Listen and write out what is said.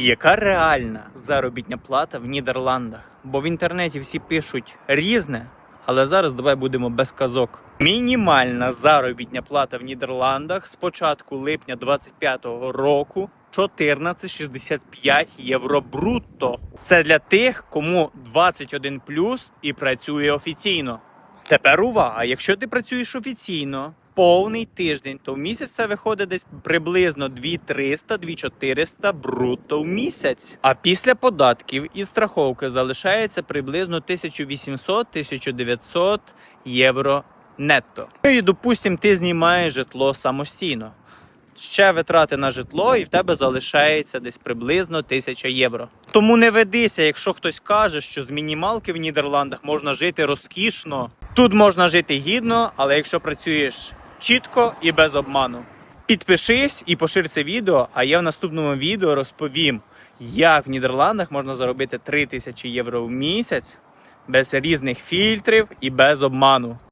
Яка реальна заробітня плата в Нідерландах? Бо в інтернеті всі пишуть різне, але зараз давай будемо без казок. Мінімальна заробітня плата в Нідерландах з початку липня 25-го року 14,65 євро брутто. Це для тих, кому 21 і працює офіційно. Тепер увага, якщо ти працюєш офіційно повний тиждень, то в місяць це виходить десь приблизно 2300-2400 брутто в місяць. А після податків і страховки залишається приблизно 1800-1900 євро нетто. Ну і допустим, ти знімаєш житло самостійно. Ще витрати на житло, і в тебе залишається десь приблизно 1000 євро. Тому не ведися, якщо хтось каже, що з мінімалки в Нідерландах можна жити розкішно. Тут можна жити гідно, але якщо працюєш чітко і без обману. Підпишись і пошир це відео, а я в наступному відео розповім, як в Нідерландах можна заробити 3000 євро в місяць без різних фільтрів і без обману.